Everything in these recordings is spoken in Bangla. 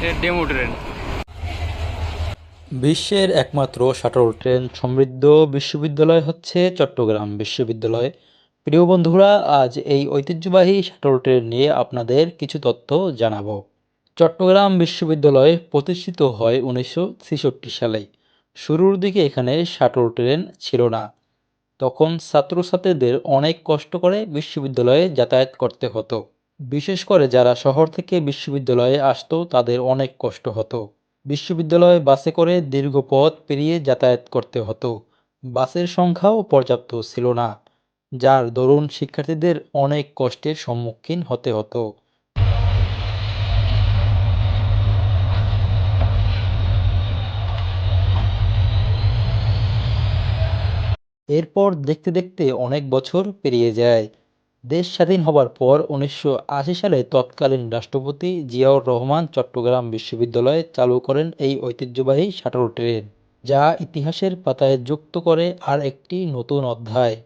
Demo train. বিশ্বের একমাত্র শাটল ট্রেন সমৃদ্ধ বিশ্ববিদ্যালয় হচ্ছে চট্টগ্রাম বিশ্ববিদ্যালয়। প্রিয় বন্ধুরা, আজ এই ঐতিহ্যবাহী শাটল ট্রেন নিয়ে আপনাদের কিছু তথ্য জানাব। চট্টগ্রাম বিশ্ববিদ্যালয় প্রতিষ্ঠিত হয় উনিশশো ছেষট্টি সালে। শুরুর দিকে এখানে শাটল ট্রেন ছিল না। তখন ছাত্রছাত্রীদের অনেক কষ্ট করে বিশ্ববিদ্যালয়ে যাতায়াত করতে হতো। বিশেষ করে যারা শহর থেকে বিশ্ববিদ্যালয়ে আসতো, তাদের অনেক কষ্ট হতো। বিশ্ববিদ্যালয়ে বাসে করে দীর্ঘ পথ পেরিয়ে যাতায়াত করতে হতো। বাসের সংখ্যাও পর্যাপ্ত ছিল না, যার দরুন শিক্ষার্থীদের অনেক কষ্টের সম্মুখীন হতে হতো। এরপর দেখতে দেখতে অনেক বছর পেরিয়ে যায়। দেশ স্বাধীন হবার পর উনিশশো আশি সালে তৎকালীন রাষ্ট্রপতি জিয়াউর রহমান চট্টগ্রাম বিশ্ববিদ্যালয়ে চালু করেন এই ঐতিহ্যবাহী শাটল ট্রেন, যা ইতিহাসের পাতায় যুক্ত করে আর একটি নতুন অধ্যায়।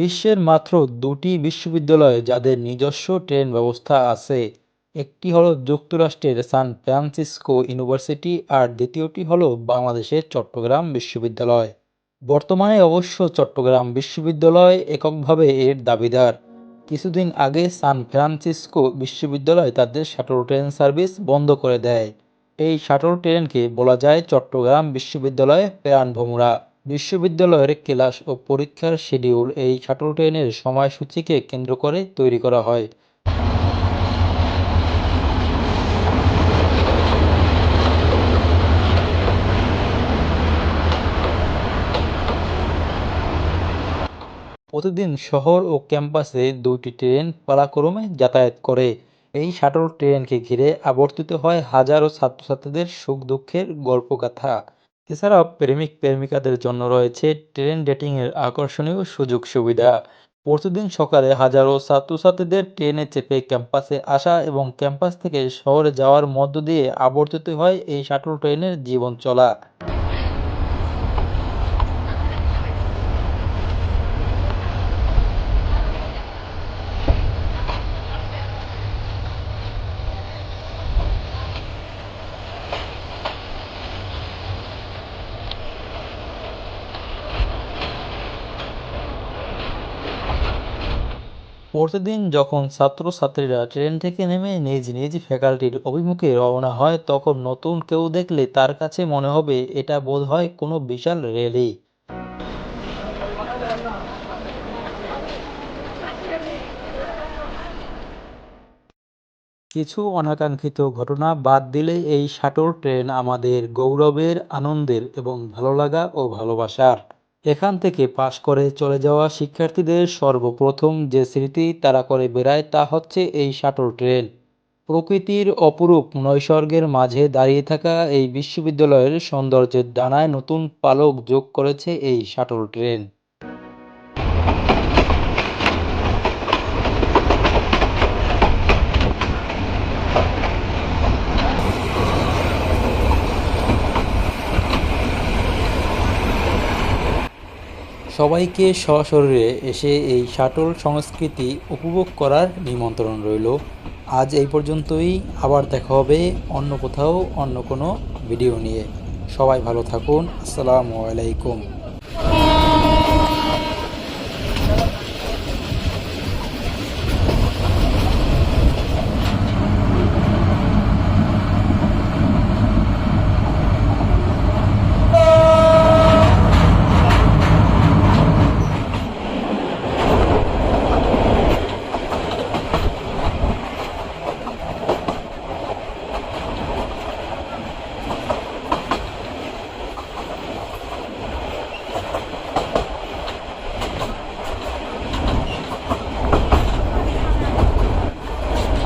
বিশ্বের মাত্র দুটি বিশ্ববিদ্যালয় যাদের নিজস্ব ট্রেন ব্যবস্থা আছে, একটি হলো যুক্তরাষ্ট্রের সান ফ্রান্সিসকো ইউনিভার্সিটি আর দ্বিতীয়টি হলো বাংলাদেশের চট্টগ্রাম বিশ্ববিদ্যালয়। বর্তমানে অবশ্য চট্টগ্রাম বিশ্ববিদ্যালয় এককভাবে এর দাবিদার। কিছুদিন আগে সান ফ্রান্সিসকো বিশ্ববিদ্যালয় তাদের শাটল ট্রেন সার্ভিস বন্ধ করে দেয়। এই শাটল ট্রেনকে বলা যায় চট্টগ্রাম বিশ্ববিদ্যালয়ে প্রাণভোমরা। বিশ্ববিদ্যালয়ের ক্লাস ও পরীক্ষার শিডিউল এই শাটল ট্রেনের সময়সূচিকে কেন্দ্র করে তৈরি করা হয়। প্রতিদিন শহর ও ক্যাম্পাসে দুইটি ট্রেন পালাক্রমে যাতায়াত করে। এই শাটল ট্রেনকে ঘিরে আবর্তিত হয় হাজারো ছাত্রছাত্রীদের সুখ দুঃখের গল্পগাথা। এছাড়াও প্রেমিক প্রেমিকাদের জন্য রয়েছে ট্রেন ডেটিংয়ের আকর্ষণীয় সুযোগ সুবিধা। প্রতিদিন সকালে হাজারো ছাত্রছাত্রীদের ট্রেনে চেপে ক্যাম্পাসে আসা এবং ক্যাম্পাস থেকে শহরে যাওয়ার মধ্য দিয়ে আবর্তিত হয় এই শাটল ট্রেনের জীবন চলা প্রতিদিন যখন ছাত্রছাত্রীরা ট্রেন থেকে নেমে নিজ নিজ ফ্যাকাল্টির অভিমুখে রওনা হয়, তখন নতুন কেউ দেখলে তার কাছে মনে হবে এটা বোধহয় কোনো বিশাল র্যালি। কিছু অনাকাঙ্ক্ষিত ঘটনা বাদ দিলে এই শাটল ট্রেন আমাদের গৌরবের, আনন্দের এবং ভালো লাগা ও ভালোবাসার। এখান থেকে পাশ করে চলে যাওয়া শিক্ষার্থীদের সর্বপ্রথম যে স্মৃতি তারা করে বেড়ায় তা হচ্ছে এই শাটল ট্রেন। প্রকৃতির অপরূপ নৈসর্গের মাঝে দাঁড়িয়ে থাকা এই বিশ্ববিদ্যালয়ের সৌন্দর্যের ডানায় নতুন পালক যোগ করেছে এই শাটল ট্রেন। সবাইকে সশরীরে এসে এই শাটল সংস্কৃতি উপভোগ করার নিমন্ত্রণ রইল। আজ এই পর্যন্তই। আবার দেখা হবে অন্য কোথাও, অন্য কোনো ভিডিও নিয়ে। সবাই ভালো থাকুন। আসসালামু আলাইকুম।